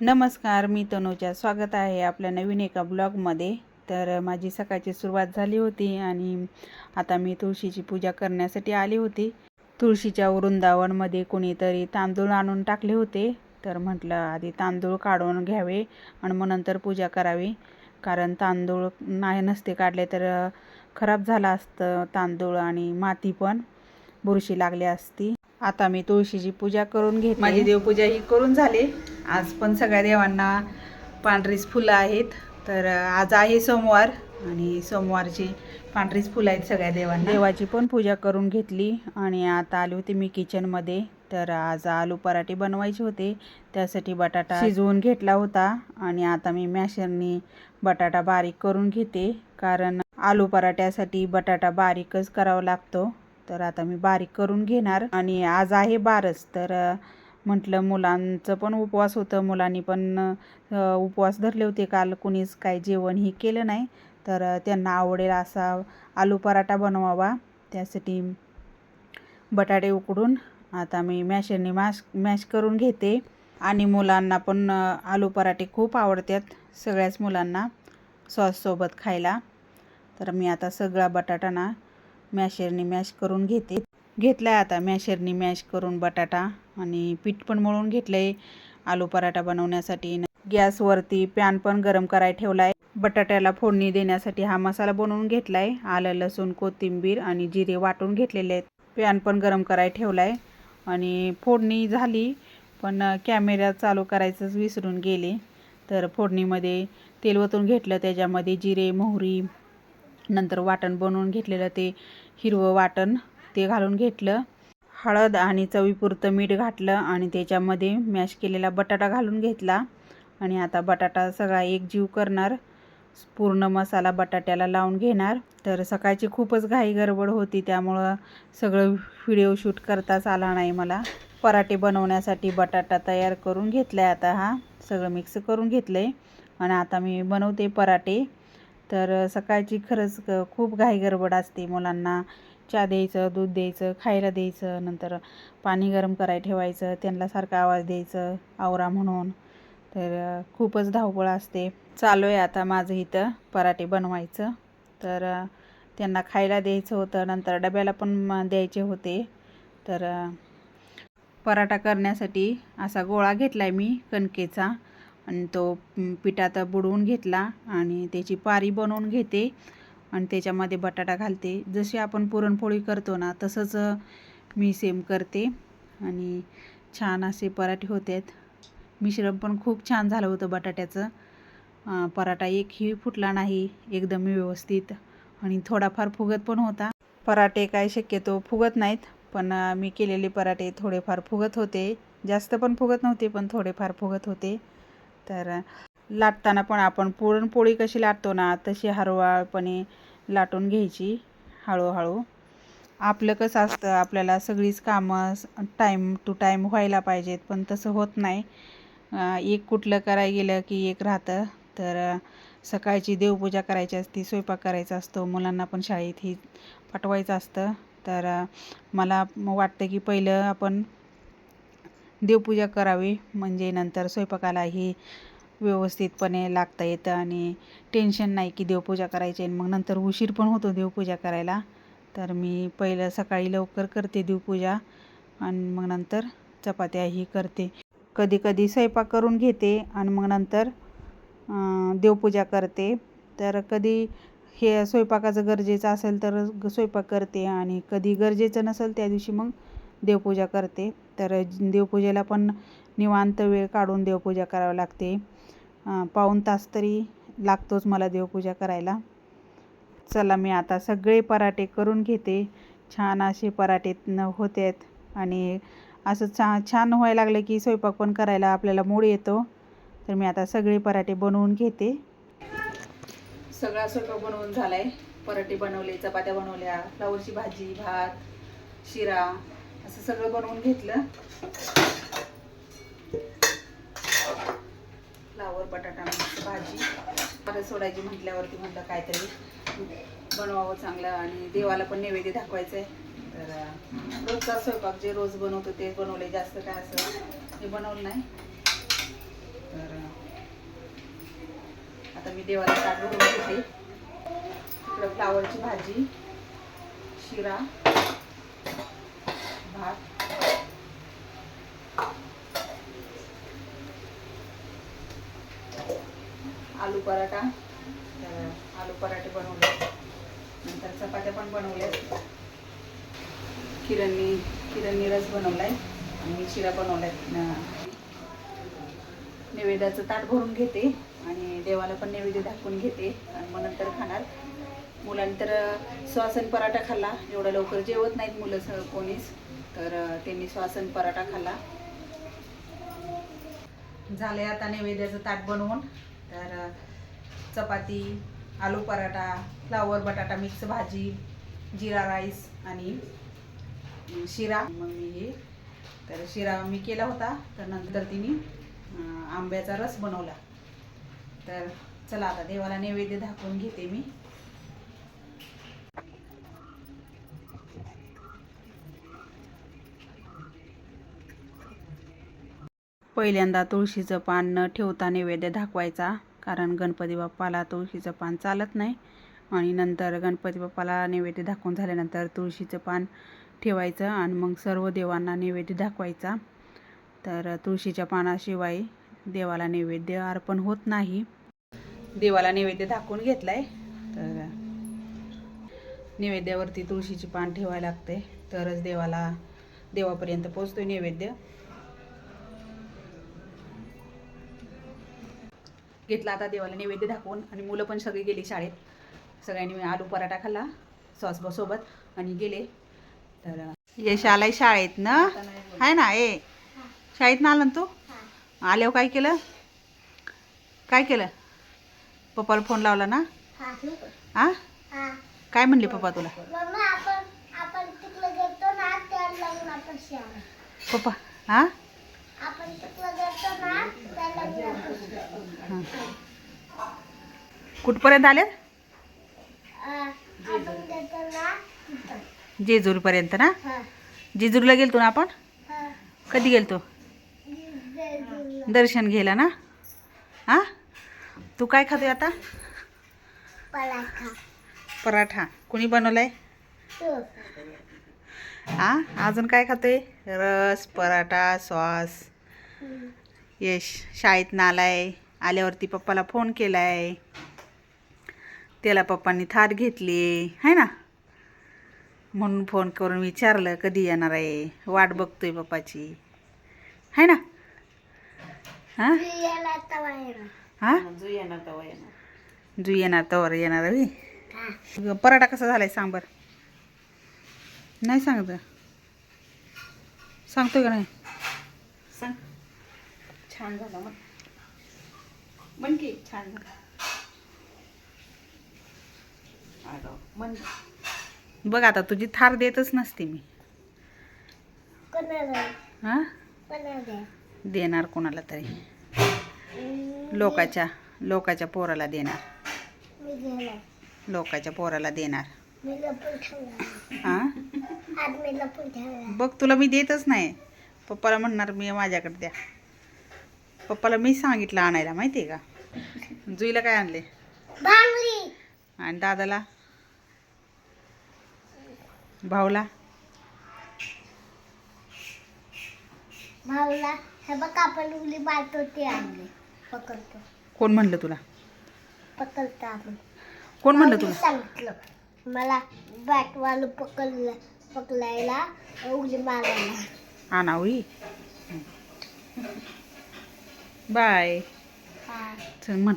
नमस्कार मी तनुजा. स्वागत आहे आपल्या नवीन एका ब्लॉगमध्ये. तर माझी सकाळची सुरुवात झाली होती आणि आता मी तुळशीची पूजा करण्यासाठी आली होती. तुळशीच्या वृंदावनमध्ये कोणीतरी तांदूळ आणून टाकले होते. तर म्हटलं आधी तांदूळ काढून घ्यावे आणि मग नंतर पूजा करावी. कारण तांदूळ नाही नसते काढले तर खराब झालं असतं तांदूळ आणि माती पण बुरशी लागली असती. आता मी तुळशीची पूजा करून घेते. माझी देवपूजा ही करून झाली. आज पण सगळ्या देवांना पांढरीच फुलं आहेत. तर आज आहे सोमवार आणि सोमवारची पांढरीच फुलं आहेत सगळ्या देवांना. देवाची पण पूजा करून घेतली आणि आता आली होती मी किचनमध्ये. तर आज आलू पराठे बनवायचे होते. त्यासाठी बटाटा शिजवून घेतला होता आणि आता मी मॅशरनी बटाटा बारीक करून घेते. कारण आलू पराठ्यासाठी बटाटा बारीकच करावा लागतो. तर आता मी बारीक करून घेणार. आणि आज आहे बारस तर म्हटलं मुलांचं पण उपवास होतं. मुलांनी पण उपवास धरले होते काल. कुणीच काय जेवण हे केलं नाही. तर त्यांना आवडेल असा आलू पराठा बनवावा. त्यासाठी बटाटे उकडून आता मी मॅशरने मॅश मॅश करून घेते. आणि मुलांना पण आलू पराठे खूप आवडतात. सगळ्याच मुलांना सॉससोबत खायला. तर मी आता सगळा बटाटा ना मॅशरनी मॅश करून घेते. घेतला आहे आता मॅशरनी मॅश करून बटाटा आणि पीठ पण मळून घेतलं आहे आलू पराठा बनवण्यासाठी गॅसवरती पॅन पण गरम करायला ठेवला आहे बटाट्याला फोडणी देण्यासाठी हा मसाला बनवून घेतला आहे आलं लसूण कोथिंबीर आणि जिरे वाटून घेतलेले आहेत. पॅन पण गरम करायला ठेवला आहे आणि फोडणी झाली पण कॅमेरा चालू करायचंच विसरून गेले. तर फोडणीमध्ये तेल ओतून घेतलं. त्याच्यामध्ये जिरे मोहरी नंतर वाटण बनवून घेतलेलं ते हिरवं वाटण ते घालून घेतलं. हळद आणि चवीपुरतं मीठ घातलं आणि त्याच्यामध्ये मॅश केलेला बटाटा घालून घेतला. आणि आता बटाटा सगळा एकजीव करणार. पूर्ण मसाला बटाट्याला लावून घेणार. तर सकाळची खूपच घाई गडबड होती त्यामुळं सगळं व्हिडिओ शूट करताच आला नाही मला. पराठे बनवण्यासाठी बटाटा तयार करून घेतला आहे आता हा. सगळं मिक्स करून घेतलं आहे आणि आता मी बनवते पराठे. तर सकाळची खरंच खूप घाई गडबड असते मुलांना. चहा द्यायचं दूध द्यायचं खायला द्यायचं नंतर पाणी गरम करायला ठेवायचं त्यांना सारखा आवाज द्यायचं आवरा म्हणून. तर खूपच धावपळ असते. चालू आहे आता माझं इथं पराठे बनवायचं. तर त्यांना खायला द्यायचं होतं नंतर डब्याला पण म- द्यायचे होते. तर पराठा करण्यासाठी असा गोळा घेतला आहे मी कणकेचा. आणि तो पिठात बुडवून घेतला आणि त्याची पारी बनवून घेते आणि त्याच्यामध्ये बटाटा घालते. जशी आपण पुरणपोळी करतो ना तसंच मी सेम करते. आणि छान असे पराठे होतात. मिश्रण पण खूप छान झालं होतं बटाट्याचं. पराठा एकही फुटला नाही एकदम व्यवस्थित. आणि थोडाफार फुगत पण होता. पराठे काय शक्यतो फुगत नाहीत पण मी केलेले पराठे थोडेफार फुगत होते. जास्त पण फुगत नव्हते पण थोडेफार फुगत होते. तर लाटताना पण आपण पुरणपोळी कशी लाटतो ना तशी हरवाळपणे लाटून घ्यायची हळूहळू. आपलं कसं असतं आपल्याला सगळीच कामं टाईम टू टाईम व्हायला पाहिजेत पण तसं होत नाही. एक कुठलं करायला गेलं की एक राहतं. तर सकाळची देवपूजा करायची असते स्वयंपाक करायचा असतो मुलांना पण शाळेत ही पाठवायचं असतं. तर मला वाटतं की पहिलं आपण देवपूजा करावी. म्हणजे नंतर स्वयंपाकालाही व्यवस्थितपणे लागता येतं आणि टेन्शन नाही की देवपूजा करायची आणि मग नंतर उशीर पण होतो देवपूजा करायला. तर मी पहिलं सकाळी लवकर करते देवपूजा आणि मग नंतर चपात्याही करते. कधी कधी स्वयंपाक करून घेते आणि मग नंतर देवपूजा करते. तर कधी हे स्वयंपाकाचं गरजेचं असेल तर स्वयंपाक करते आणि कधी गरजेचं नसेल त्या दिवशी मग देवपूजा करते. तर देवपूजेला पण निवांत वेळ काढून देवपूजा करावी लागते. पाऊण तास तरी लागतोच मला देवपूजा करायला. चला मी आता सगळे पराठे करून घेते. छान असे पराठे न आहेत आणि असं छा छान व्हायला लागलं की स्वयंपाक पण करायला आपल्याला मूड येतो. तर मी आता सगळे पराठे बनवून घेते. सगळा स्वयंपाक बनवून झाला आहे पराठे बनवले चपात्या बनवल्या फ्लावरची भाजी भात शिरा असं सगळं बनवून घेतलं. फ्लावर बटाटा भाजी. परत सोडायची म्हटल्यावरती म्हटलं काहीतरी बनवावं चांगलं आणि देवाला पण नैवेद्य दाखवायचं आहे तर रोजचा स्वयंपाक जे रोज बनवतो ते बनवले जास्त काय असं हे बनवलं नाही. तर आता मी देवाला ताट भरून घेते. इकडं फ्लावरची भाजी शिरा भात. आलू पराठा. तर आलू पराठे बनवले. नंतर चपात्या पण बनवल्या. किरणनी किरणनी रस बनवलाय आणि शिरा बनवलाय. नैवेद्याचं ताट भरून घेते आणि देवाला पण नैवेद्य दाखवून घेते. आणि मग नंतर खाणार. मुलांनी तर श्वासन पराठा खाल्ला. एवढं लवकर जेवत नाहीत मुलं कोणीच. तर त्यांनी श्वासन पराठा खाल्ला. झाले आता नैवेद्याचं ताट बनवून. तर चपाती आलू पराठा फ्लावर बटाटा मिक्स भाजी जिरा राईस आणि शिरा. मग मी हे तर शिरा मी केला होता. तर नंतर तिने आंब्याचा रस बनवला. तर चला आता देवाला नैवेद्य दाखवून घेते मी. पहिल्यांदा तुळशीचं पान न ठेवता नैवेद्य दाखवायचा कारण गणपती बाप्पाला तुळशीचं पान चालत नाही. आणि नंतर गणपती बाप्पाला नैवेद्य दाखवून झाल्यानंतर तुळशीचं पान ठेवायचं आणि मग सर्व देवांना नैवेद्य दाखवायचा. तर तुळशीच्या पानाशिवाय देवाला नैवेद्य अर्पण होत नाही. देवाला नैवेद्य दाखवून घेतलाय. तर नैवेद्यावरती तुळशीची पान ठेवायला लागते. तरच देवाला देवापर्यंत पोचतोय नैवेद्य. घेतला आता देवाला नैवेद्य दाखवून आणि मुलं पण सगळी गेली शाळेत. सगळ्यांनी आलू पराठा खाल्ला सॉस सोबत आणि गेले. तर यश आलाय शाळेत ना? आहे ना ए. शाळेत ना आला ना तू? आल्यावर काय केलं? काय केलं? पप्पाला फोन लावला ना? आ? काय म्हणले पप्पा तुला? मम्मा आपण हां कुठपर्यंत आले जेजूरपर्यंत ना? जेजूरला गेलतो ना आपण? कधी गेलतो. दर्शन घ्यायला ना? हा? तू काय खातोय आता? पराठा. पराठा. कुणी बनवलाय? हा अजून काय खातोय? रस पराठा सॉस. यश शाळेत आलाय आल्यावरती पप्पाला फोन केलाय. त्याला पप्पांनी थाट घेतली आहे ना? म्हणून फोन करून विचारलं कधी येणार आहे? वाट बघतोय पप्पाची. आहे ना? हां. हां? जू येणार तवर येणार हा. पराठा कसा झालाय सांग बरं. नाही सांगत? सांगतोय का नाही? छान झालं मग म्हण की छान झालं. बघ आता तुझी थार देतच नसते मी. कोणाला? हां? कोणाला? देणार कोणाला तरी. लोकाच्या लोकाच्या पोराला देणार. लोकाच्या पोराला देणार. हां बघ तुला मी देतच नाही. पप्पाला म्हणणार मी माझ्याकडे द्या. पप्पाला मी सांगितलं आणायला माहिती आहे का? जुईला काय आणले? आणि दादाला? भाऊला? भाऊला हे बघ आपण उली बाळतो ते आणले. पकडतो. कोण म्हणलं तुला? पकडतो आपण. कोण म्हणलं तुला? सांगितलं. मला बॅटवालं पकडलं पकडायला उली मारायला हा ना होई बाय हा चल म्हण